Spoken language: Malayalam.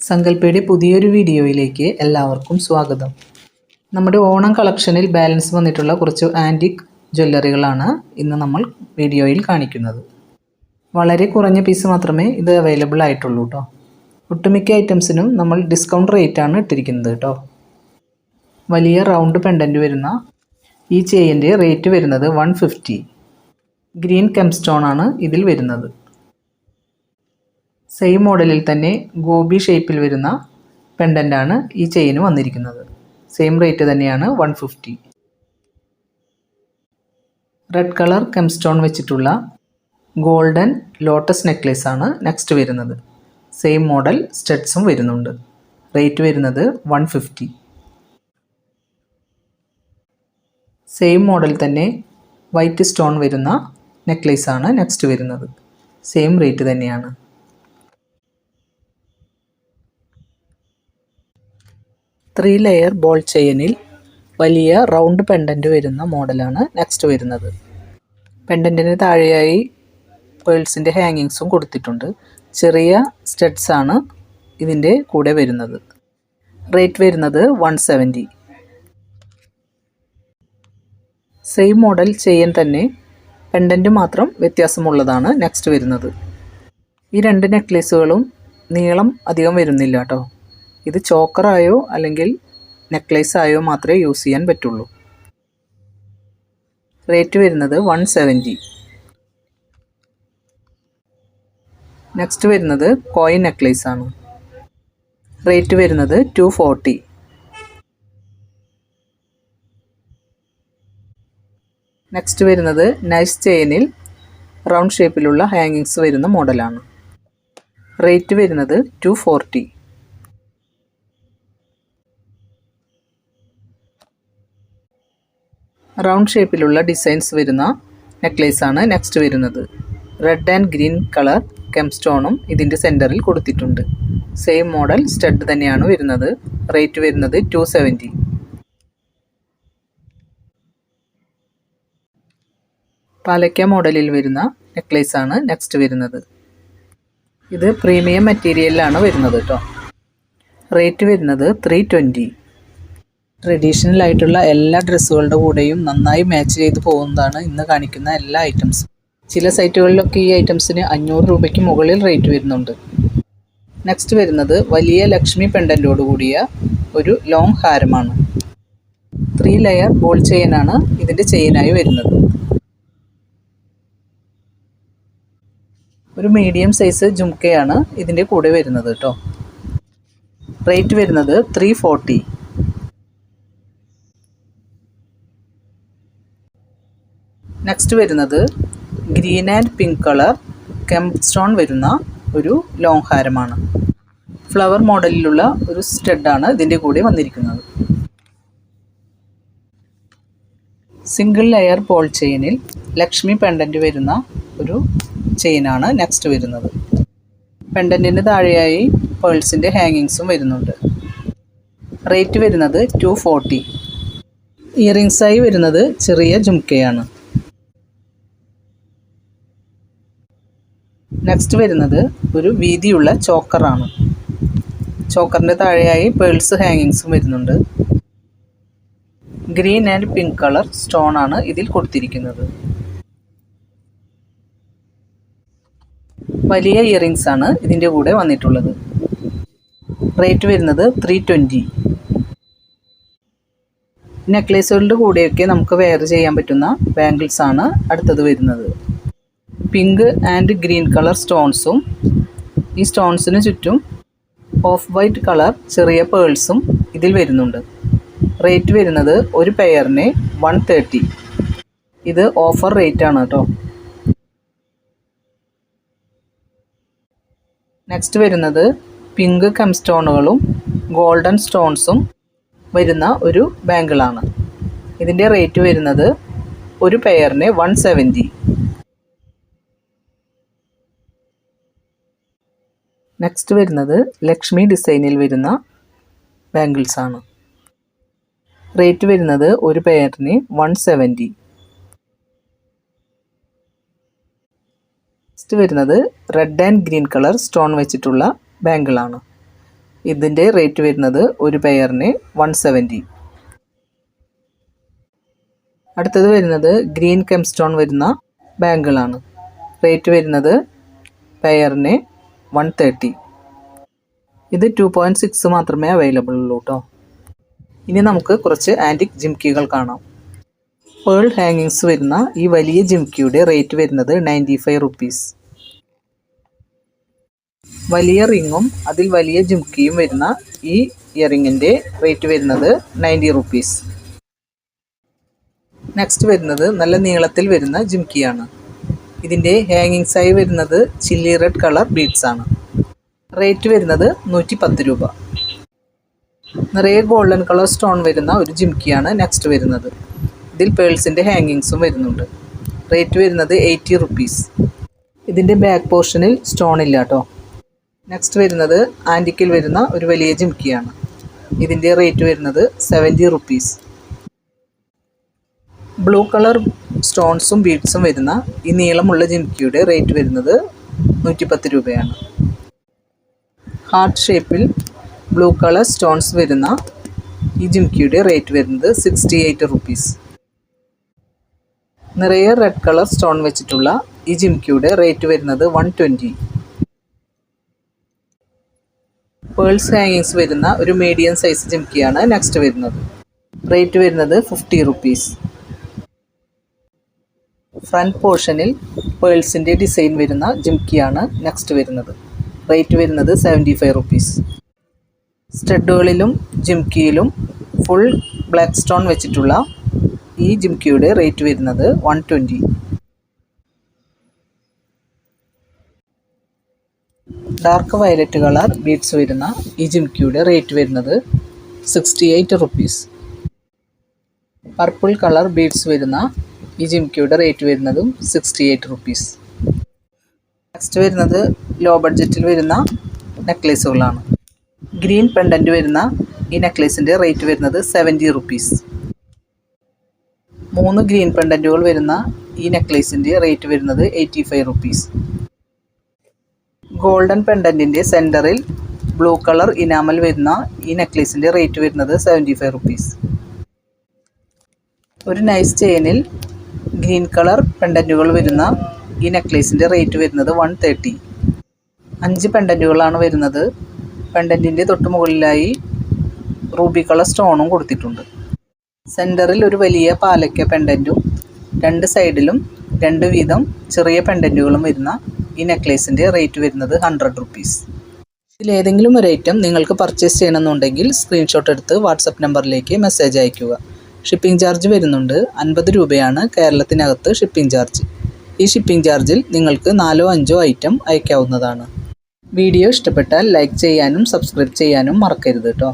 സങ്കല്പയുടെ പുതിയൊരു വീഡിയോയിലേക്ക് എല്ലാവർക്കും സ്വാഗതം. നമ്മുടെ ഓണം കളക്ഷനിൽ ബാലൻസ് വന്നിട്ടുള്ള കുറച്ച് ആന്റിക് ജ്വല്ലറികളാണ് ഇന്ന് നമ്മൾ വീഡിയോയിൽ കാണിക്കുന്നത്. വളരെ കുറഞ്ഞ പീസ് മാത്രമേ ഇത് അവൈലബിൾ ആയിട്ടുള്ളൂ കേട്ടോ ഒട്ടുമിക്ക ഐറ്റംസിനും നമ്മൾ ഡിസ്കൗണ്ട് റേറ്റാണ് ഇട്ടിരിക്കുന്നത് കേട്ടോ വലിയ റൗണ്ട് പെൻഡന്റ് വരുന്ന ഈ ചെയിന്റെ റേറ്റ് വരുന്നത് വൺ ഫിഫ്റ്റി ഗ്രീൻ കെംസ്റ്റോൺ ആണ് ഇതിൽ വരുന്നത്. സെയിം മോഡലിൽ തന്നെ ഗോബി ഷേപ്പിൽ വരുന്ന പെൻഡന്റാണ് ഈ ചെയിന് വന്നിരിക്കുന്നത്. സെയിം റേറ്റ് തന്നെയാണ് one fifty red colour gemstone വെച്ചിട്ടുള്ള ഗോൾഡൻ ലോട്ടസ് നെക്ലേസ് ആണ് നെക്സ്റ്റ് വരുന്നത്. സെയിം മോഡൽ സ്റ്റഡ്സും വരുന്നുണ്ട്. റേറ്റ് വരുന്നത് വൺ ഫിഫ്റ്റി സെയിം മോഡൽ തന്നെ വൈറ്റ് സ്റ്റോൺ വരുന്ന നെക്ലേസ് ആണ് നെക്സ്റ്റ് വരുന്നത്. സെയിം റേറ്റ് തന്നെയാണ്. ത്രീ ലെയർ ബോൾ ചെയിനിൽ വലിയ റൗണ്ട് പെൻഡന്റ് വരുന്ന മോഡലാണ് നെക്സ്റ്റ് വരുന്നത്. പെൻഡന്റിന് താഴെയായി പേൾസിന്റെ ഹാങ്ങിങ്സും കൊടുത്തിട്ടുണ്ട്. ചെറിയ സ്റ്റഡ്സ് ആണ് ഇതിന്റെ കൂടെ വരുന്നത്. റേറ്റ് വരുന്നത് one seventy. Same model chain തന്നെ പെൻഡന്റ് മാത്രം വ്യത്യാസമുള്ളതാണ് നെക്സ്റ്റ് വരുന്നത്. ഈ രണ്ട് നെക്ലേസുകളും നീളം അധികം വരുന്നില്ല കേട്ടോ. ഇത് ചോക്കറായോ അല്ലെങ്കിൽ നെക്ലേസ് ആയോ മാത്രമേ യൂസ് ചെയ്യാൻ പറ്റുള്ളൂ. റേറ്റ് വരുന്നത് വൺ സെവന്റി. നെക്സ്റ്റ് വരുന്നത് കോയിൻ നെക്ലേസ് ആണ് റേറ്റ് വരുന്നത് ടു ഫോർട്ടി. നെക്സ്റ്റ് വരുന്നത് നൈസ് ചെയിനിൽ റൗണ്ട് ഷേപ്പിലുള്ള ഹാങ്ങിങ്സ് വരുന്ന മോഡലാണ്. റേറ്റ് വരുന്നത് ടു ഫോർട്ടി. റൗണ്ട് ഷേപ്പിലുള്ള ഡിസൈൻസ് വരുന്ന നെക്ലേസ് ആണ് നെക്സ്റ്റ് വരുന്നത്. റെഡ് ആൻഡ് ഗ്രീൻ കളർ കെംസ്റ്റോണും ഇതിന്റെ സെന്ററിൽ കൊടുത്തിട്ടുണ്ട്. സെയിം മോഡൽ സ്റ്റഡ് തന്നെയാണ് വരുന്നത്. റേറ്റ് വരുന്നത് ടു സെവന്റി പാലക്ക മോഡലിൽ വരുന്ന നെക്ലേസ് ആണ് നെക്സ്റ്റ് വരുന്നത്. ഇത് പ്രീമിയം മെറ്റീരിയലിലാണ് വരുന്നത് കേട്ടോ റേറ്റ് വരുന്നത് ത്രീ ട്വന്റി ട്രഡീഷണൽ ആയിട്ടുള്ള എല്ലാ ഡ്രസ്സുകളുടെ കൂടെയും നന്നായി മാച്ച് ചെയ്ത് പോകുന്നതാണ് ഇന്ന് കാണിക്കുന്ന എല്ലാ ഐറ്റംസും ചില സൈറ്റുകളിലൊക്കെ ഈ ഐറ്റംസിന് അഞ്ഞൂറ് രൂപയ്ക്ക് മുകളിൽ റേറ്റ് വരുന്നുണ്ട്. നെക്സ്റ്റ് വരുന്നത് വലിയ ലക്ഷ്മി പെണ്ടന്റോട് കൂടിയ ഒരു ലോങ് ഹാരമാണ്. ത്രീ ലെയർ ബോൾ ചെയിനാണ് ഇതിന്റെ ചെയിനായി വരുന്നത്. ഒരു മീഡിയം സൈസ് ജുംക്കയാണ് ഇതിന്റെ കൂടെ വരുന്നത് കേട്ടോ റേറ്റ് വരുന്നത് ത്രീ ഫോർട്ടി നെക്സ്റ്റ് വരുന്നത് green and pink colour kemp stone വരുന്ന ഒരു ലോങ് ഹാരമാണ്. ഫ്ലവർ മോഡലിലുള്ള ഒരു സ്റ്റഡാണ് ഇതിന്റെ കൂടെ വന്നിരിക്കുന്നത്. സിംഗിൾ ലെയർ പോൾ ചെയിനിൽ ലക്ഷ്മി പെൻഡന്റ് വരുന്ന ഒരു ചെയിനാണ് നെക്സ്റ്റ് വരുന്നത്. പെൻഡന്റിന് താഴെയായി പേൾസിന്റെ ഹാങ്ങിങ്സും വരുന്നുണ്ട്. റേറ്റ് വരുന്നത് ടു ഫോർട്ടി ഇയറിങ്സായി വരുന്നത് ചെറിയ ജുംക്കയാണ് നെക്സ്റ്റ് വരുന്നത് ഒരു വീതിയുള്ള ചോക്കറാണ്. ചോക്കറിന്റെ താഴെയായി പേൾസ് ഹാങ്ങിങ്സും വരുന്നുണ്ട്. Green and pink colour stone ആണ് ഇതിൽ കൊടുത്തിരിക്കുന്നത്. വലിയ ഇയറിങ്സ് ആണ് ഇതിന്റെ കൂടെ വന്നിട്ടുള്ളത്. റേറ്റ് വരുന്നത് ത്രീ ട്വന്റി നെക്ലേസുകളുടെ കൂടെയൊക്കെ നമുക്ക് വെയർ ചെയ്യാൻ പറ്റുന്ന ബാംഗിൾസ് ആണ് അടുത്തത് വരുന്നത്. പിങ്ക് ആൻഡ് ഗ്രീൻ കളർ സ്റ്റോൺസും. ഈ സ്റ്റോൺസിന് ചുറ്റും ഓഫ് വൈറ്റ് കളർ ചെറിയ പേൾസും ഇതിൽ വരുന്നുണ്ട്. റേറ്റ് വരുന്നത് ഒരു പെയറിന് വൺ തേർട്ടി. ഇത് ഓഫർ റേറ്റ് ആണ് കേട്ടോ. നെക്സ്റ്റ് വരുന്നത് പിങ്ക് കംസ്റ്റോണുകളും ഗോൾഡൻ സ്റ്റോൺസും വരുന്ന ഒരു ബാങ്കിളാണ്. ഇതിന്റെ റേറ്റ് വരുന്നത് ഒരു പെയറിന് വൺ സെവന്റി. നെക്സ്റ്റ് വരുന്നത് ലക്ഷ്മി ഡിസൈനിൽ വരുന്ന ബാംഗിൾസ് ആണ്. റേറ്റ് വരുന്നത് ഒരു പെയറിന് വൺ സെവന്റി നെക്സ്റ്റ് വരുന്നത് red and green colour stone വെച്ചിട്ടുള്ള ബാങ്കിളാണ് ഇതിന്റെ റേറ്റ് വരുന്നത് ഒരു പെയറിന് വൺ സെവന്റി അടുത്തത് വരുന്നത് ഗ്രീൻ കെംസ്റ്റോൺ വരുന്ന ബാങ്കിളാണ് റേറ്റ് വരുന്നത് പെയറിന് വൺ തേർട്ടി. ഇത് ടു പോയിന്റ് സിക്സ് മാത്രമേ അവൈലബിൾ ഉള്ളൂ കേട്ടോ ഇനി നമുക്ക് കുറച്ച് ആന്റിക് ജിംകികൾ കാണാം. പേൾ ഹാങ്ങിങ്സ് വരുന്ന ഈ വലിയ ജിംകിയുടെ റേറ്റ് വരുന്നത് നയന്റി ഫൈവ് റുപ്പീസ് വലിയ റിങ്ങും അതിൽ വലിയ ജിംകിയും വരുന്ന ഈ ഇയറിങ്ങിന്റെ റേറ്റ് വരുന്നത് നയന്റി റുപ്പീസ് നെക്സ്റ്റ് വരുന്നത് നല്ല നീളത്തിൽ വരുന്ന ജിംകിയാണ് ഇതിന്റെ ഹാങ്ങിങ്സ് ആയി വരുന്നത് ചില്ലി റെഡ് കളർ ബീഡ്സ് ആണ്. റേറ്റ് വരുന്നത് നൂറ്റി പത്ത് രൂപ. നിറയെ ഗോൾഡൻ കളർ സ്റ്റോൺ വരുന്ന ഒരു ജിംക്കിയാണ് നെക്സ്റ്റ് വരുന്നത്. ഇതിൽ പേൾസിന്റെ ഹാങ്ങിങ്സും വരുന്നുണ്ട്. റേറ്റ് വരുന്നത് എയ്റ്റി റുപ്പീസ്. ഇതിന്റെ ബാക്ക് പോർഷനിൽ സ്റ്റോൺ ഇല്ല കേട്ടോ. നെക്സ്റ്റ് വരുന്നത് ആന്റിക്കിൽ വരുന്ന ഒരു വലിയ ജിംക്കിയാണ് ഇതിന്റെ റേറ്റ് വരുന്നത് സെവന്റി റുപ്പീസ്. ബ്ലൂ കളർ സ്റ്റോൺസും ബീഡ്സും വരുന്ന ഈ നീളമുള്ള ജിമിക്കിയുടെ റേറ്റ് വരുന്നത് നൂറ്റിപ്പത്ത് രൂപയാണ്. ഹാർട്ട് ഷേപ്പിൽ ബ്ലൂ കളർ സ്റ്റോൺസ് വരുന്ന ഈ ജിമിക്കിയുടെ റേറ്റ് വരുന്നത് സിക്സ്റ്റി എയ്റ്റ് റുപ്പീസ് നിറയെ റെഡ് കളർ സ്റ്റോൺ വെച്ചിട്ടുള്ള ഈ ജിമിക്കിയുടെ റേറ്റ് വരുന്നത് വൺ ട്വന്റി പേൾസ് ഹാങ്ങിങ്സ് വരുന്ന ഒരു മീഡിയം സൈസ് ജിമിക്കിയാണ് നെക്സ്റ്റ് വരുന്നത്. റേറ്റ് വരുന്നത് ഫിഫ്റ്റി റുപ്പീസ് ഫ്രണ്ട് പോർഷനിൽ പേൾസിന്റെ ഡിസൈൻ വരുന്ന ജിംകിയാണ് നെക്സ്റ്റ് വരുന്നത്. റേറ്റ് വരുന്നത് സെവന്റി ഫൈവ് റുപ്പീസ്. സ്റ്റഡുകളിലും ജിംകിയിലും ഫുൾ ബ്ലാക്ക് സ്റ്റോൺ വെച്ചിട്ടുള്ള ഈ ജിംകിയുടെ റേറ്റ് വരുന്നത് one twenty. Dark violet colour beads വരുന്ന ഈ ജിംകിയുടെ റേറ്റ് വരുന്നത് sixty eight rupees. Purple colour beads വരുന്ന ഈ ജിംകിയുടെ റേറ്റ് വരുന്നതും സിക്സ്റ്റി എയ്റ്റ് റുപ്പീസ് നെക്സ്റ്റ് വരുന്നത് ലോ ബഡ്ജറ്റിൽ വരുന്ന നെക്ലേസുകളാണ് ഗ്രീൻ പെൻഡന്റ് വരുന്ന ഈ നെക്ലേസിന്റെ റേറ്റ് വരുന്നത് സെവന്റി റുപ്പീസ് മൂന്ന് ഗ്രീൻ പെൻഡന്റുകൾ വരുന്ന ഈ നെക്ലേസിന്റെ റേറ്റ് വരുന്നത് എയ്റ്റി ഫൈവ് റുപ്പീസ് ഗോൾഡൻ പെൻഡന്റിന്റെ സെന്ററിൽ ബ്ലൂ കളർ ഇനാമൽ വരുന്ന ഈ നെക്ലേസിന്റെ റേറ്റ് വരുന്നത് സെവന്റി ഫൈവ് റുപ്പീസ് ഒരു നൈസ് ചെയിനിൽ ഗ്രീൻ കളർ പെൻഡന്റുകൾ വരുന്ന ഈ നെക്ലേസിന്റെ റേറ്റ് വരുന്നത് വൺ തേർട്ടി. അഞ്ച് പെൻഡന്റുകളാണ് വരുന്നത്. പെൻഡന്റിന്റെ തൊട്ട് മുകളിലായി റൂബി കളർ സ്റ്റോണും കൊടുത്തിട്ടുണ്ട്. സെന്ററിൽ ഒരു വലിയ പാലക്ക പെൻഡന്റും രണ്ട് സൈഡിലും രണ്ട് വീതം ചെറിയ പെൻഡന്റുകളും വരുന്ന ഈ നെക്ലേസിന്റെ റേറ്റ് വരുന്നത് ഹൺഡ്രഡ് റുപ്പീസ്. ഇതിലേതെങ്കിലും ഒരു ഐറ്റം നിങ്ങൾക്ക് പർച്ചേസ് ചെയ്യണമെന്നുണ്ടെങ്കിൽ സ്ക്രീൻഷോട്ട് എടുത്ത് വാട്സപ്പ് നമ്പറിലേക്ക് മെസ്സേജ് അയയ്ക്കുക. ഷിപ്പിംഗ് ചാർജ് വരുന്നുണ്ട് അൻപത് രൂപയാണ് കേരളത്തിനകത്ത് ഷിപ്പിംഗ് ചാർജ്. ഈ ഷിപ്പിംഗ് ചാർജിൽ നിങ്ങൾക്ക് നാലോ അഞ്ചോ ഐറ്റം അയക്കാവുന്നതാണ്. വീഡിയോ ഇഷ്ടപ്പെട്ടാൽ ലൈക്ക് ചെയ്യാനും സബ്സ്ക്രൈബ് ചെയ്യാനും മറക്കരുത് കേട്ടോ.